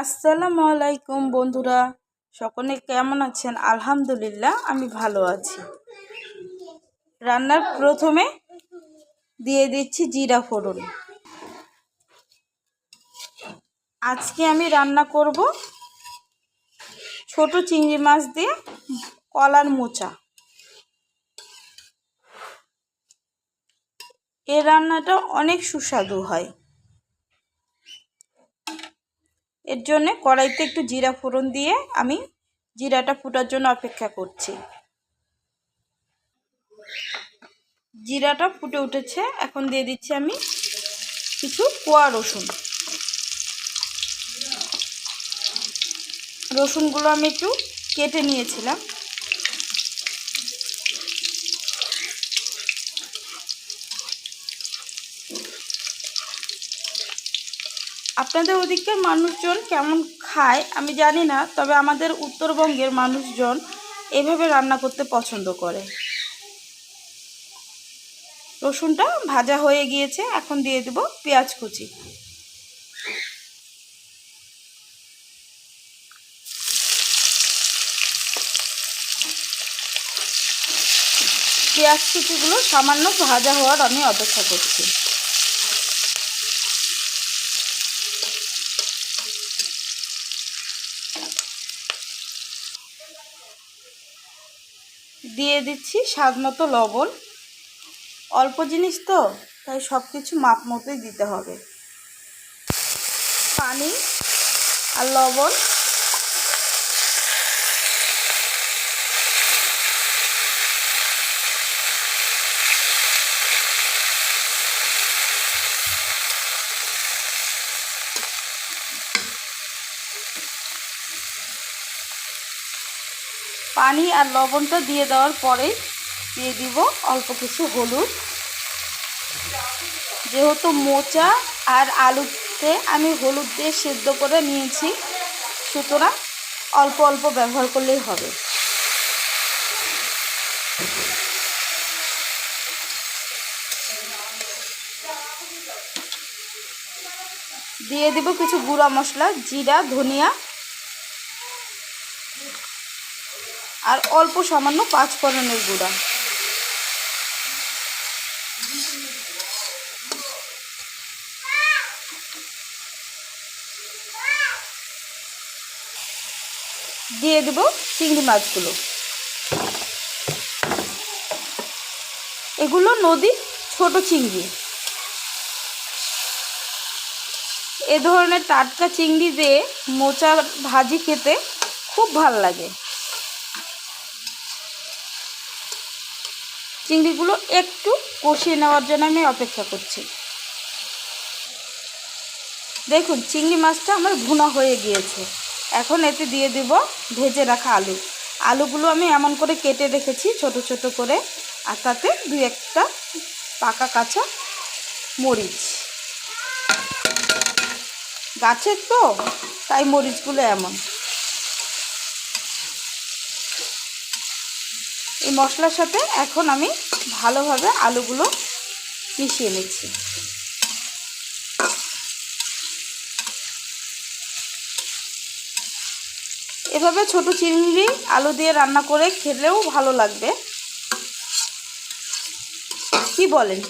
আসসালামু আলাইকুম বন্ধুরা। সকলে কেমন আছেন? আলহামদুলিল্লাহ, আমি ভালো আছি। রান্নার প্রথমে দিয়ে দিচ্ছি জিরা ফোড়ন। আজকে আমি রান্না করব ছোট চিংড়ি মাছ দিয়ে কলার মোচা। এই রান্নাটা অনেক সুস্বাদু হয়। এর জন্য কড়াইতে একটু জিরা ফোড়ন দিয়ে আমি জিরাটা ফুটার জন্য অপেক্ষা করছি। জিরাটা ফুটে উঠেছে, এখন দিয়ে দিচ্ছি আমি কিছু কোয়া রসুন। রসুনগুলো আমি একটু কেটে নিয়েছিলাম। আপনাদের ওদিকের মানুষজন কেমন খায় আমি জানি না, তবে আমাদের উত্তরবঙ্গের মানুষজন এভাবে রান্না করতে পছন্দ করে। রসুনটা ভাজা হয়ে গিয়েছে, এখন দিয়ে দেব পেঁয়াজ কুচি। পেঁয়াজ কুচিগুলো সামান্য ভাজা হওয়ার আমি অপেক্ষা করছি। দিয়ে দিচ্ছি স্বাদ মতো লবণ। অল্প জিনিস তো, তাই সব কিছু মাপ মতোই দিতে হবে। পানি আর লবণ। পানি আর লবণটা দিয়ে দেওয়ার পরে দিয়ে দিব অল্প কিছু হলুদ। যেহেতু মোচা আর আলুতে আমি হলুদ দিয়ে সেদ্ধ করে নিয়েছি, সুতরাং অল্প অল্প ব্যবহার করলেই হবে। দিয়ে দেব কিছু গুঁড়া মশলা, জিরা, ধনিয়া আর অল্প সামান্য পাঁচফোড়নের গুঁড়া। দিয়ে দেব চিংড়ি মাছগুলো। এগুলো নদীর ছোট চিংড়ি। এ ধরনের টাটকা চিংড়ি দিয়ে মোচা ভাজি খেতে খুব ভালো লাগে। চিংড়িগুলো একটু কষিয়ে নেওয়ার জন্য আমি অপেক্ষা করছি। দেখুন, চিংড়ি মাছটা আমার ভুনা হয়ে গিয়েছে। এখন এতে দিয়ে দিব ভেজে রাখা আলু। আলুগুলো আমি এমন করে কেটে রেখেছি ছোট ছোট করে, আর তাতে দু একটা পাকা কাঁচা মরিচ। গাছের তো, তাই মরিচগুলো এমন। এই মশলার সাথে এখন আমি ভালোভাবে আলুগুলো মিশিয়ে নিচ্ছি। এভাবে ছোট চিংড়ি আলু দিয়ে রান্না করে খেলেও ভালো লাগবে। কি বলেন?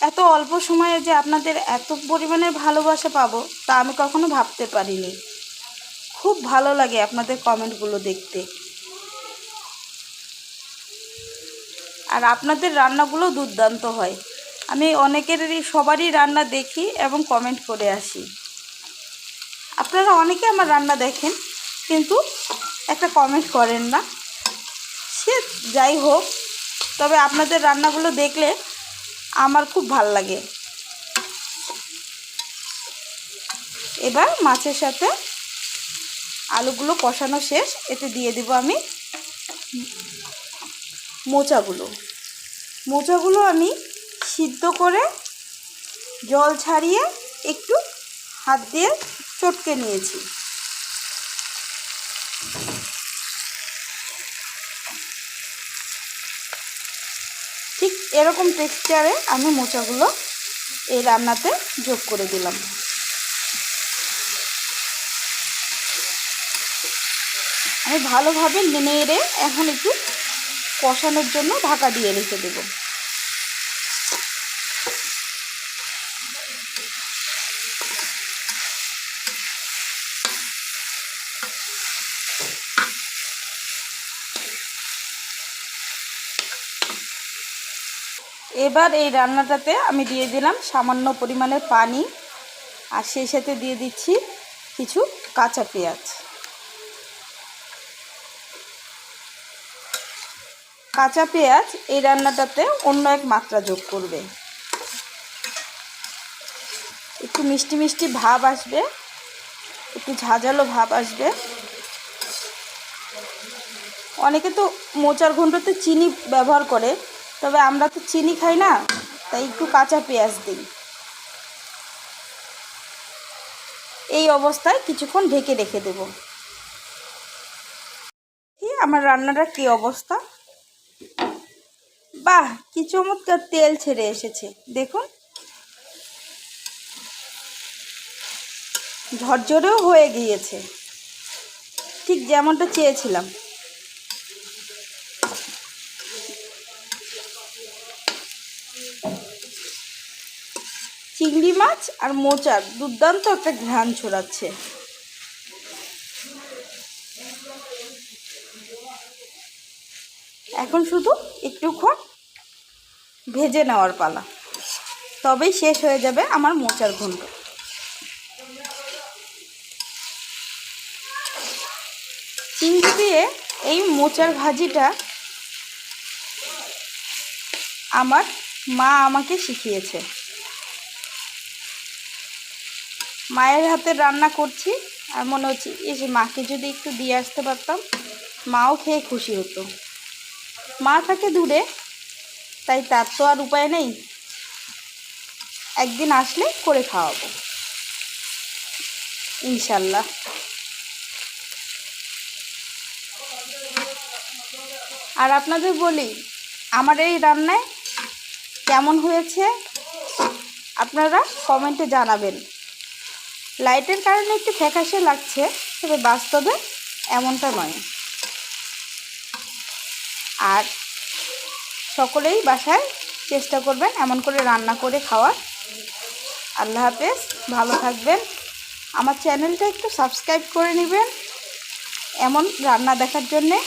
এত অল্প সময়ে যে আপনাদের এত পরিমাণে ভালোবাসা পাবো, তা আমি কখনো ভাবতে পারিনি। খুব ভালো লাগে আপনাদের কমেন্টগুলো দেখতে। আর আপনাদের রান্নাগুলো দুর্দান্ত হয়। আমি অনেকেরই, সবারই রান্না দেখি এবং কমেন্ট করে আসি। আপনারা অনেকে আমার রান্না দেখেন, কিন্তু একটা কমেন্ট করেন না। সে যাই হোক, তবে আপনাদের রান্নাগুলো দেখলে আমার খুব ভালো লাগে। এবার মাছের সাথে আলুগুলো কষানো শেষ, এতে দিয়ে দিব আমি মোচাগুলো। মোচাগুলো আমি সিদ্ধ করে জল ছাড়িয়ে একটু হাত দিয়ে চটকে নিয়েছি ঠিক এরকম টেক্সচারে আমি মোচাগুলো এই রান্নাতে যোগ করে দিলাম। আমি ভালোভাবে নেড়ে এখন একটু কষানোর জন্য ঢাকা দিয়ে রেখে দেব। এবার এই রান্নাটাতে আমি দিয়ে দিলাম সামান্য পরিমাণের পানি আর সেই সাথে দিয়ে দিচ্ছি কিছু কাঁচা পেঁয়াজ। কাঁচা পেঁয়াজ এই রান্নাটাতে অন্য এক মাত্রা যোগ করবে। একটু মিষ্টি মিষ্টি ভাব আসবে, একটু ঝাঁঝালো ভাব আসবে। অনেকে তো মোচার ঘন্টতে চিনি ব্যবহার করে তবে আমরা তো চিনি খাই না, তাই একটু কাঁচা পেঁয়াজ দিই। এই অবস্থায় কিছুক্ষণ ঢেকে রেখে দেব। আমার রান্নাটার কী অবস্থা। বাহ, কি চমৎকার তেল ছেড়ে এসেছে, দেখুন। ঝরঝরেও হয়ে গিয়েছে। ঠিক যেমনটা চেয়েছিলাম। চিংড়ি মাছ আর মোচার দুর্দান্ত একটা ঘ্রাণ ছড়াচ্ছে। এখন শুধু একটুক্ষণ ভেজে নেওয়ার পালা। তবেই শেষ হয়ে যাবে আমার মোচার ঘন্ট চিংড়ি দিয়ে এই মোচার ভাজিটা আমার মা আমাকে শিখিয়েছে। মায়ের হাতে রান্না করছি আর মনে হচ্ছে এসে মাকে যদি একটু দিয়ে আসতে পারতাম, মাও খেয়ে খুশি হতো। মা থাকে দূরে, তাই তার তো আর উপায় নেই। একদিন আসলে করে খাওয়াবো। ইনশাল্লাহ। আর আপনাদের বলি, আমার এই রান্নায় কেমন হয়েছে, আপনারা কমেন্টে জানাবেন। লাইটের কারণে একটু ফ্যাকাশে লাগছে, তবে বাস্তবে এমনটা নয়। আর সকলেই বাসায় চেষ্টা করবেন এমন করে রান্না করে খাওয়ার। আল্লাহ হাফেজ, ভালো থাকবেন। আমার চ্যানেলটা একটু সাবস্ক্রাইব করে নেবেন এমন রান্না দেখার জন্যে।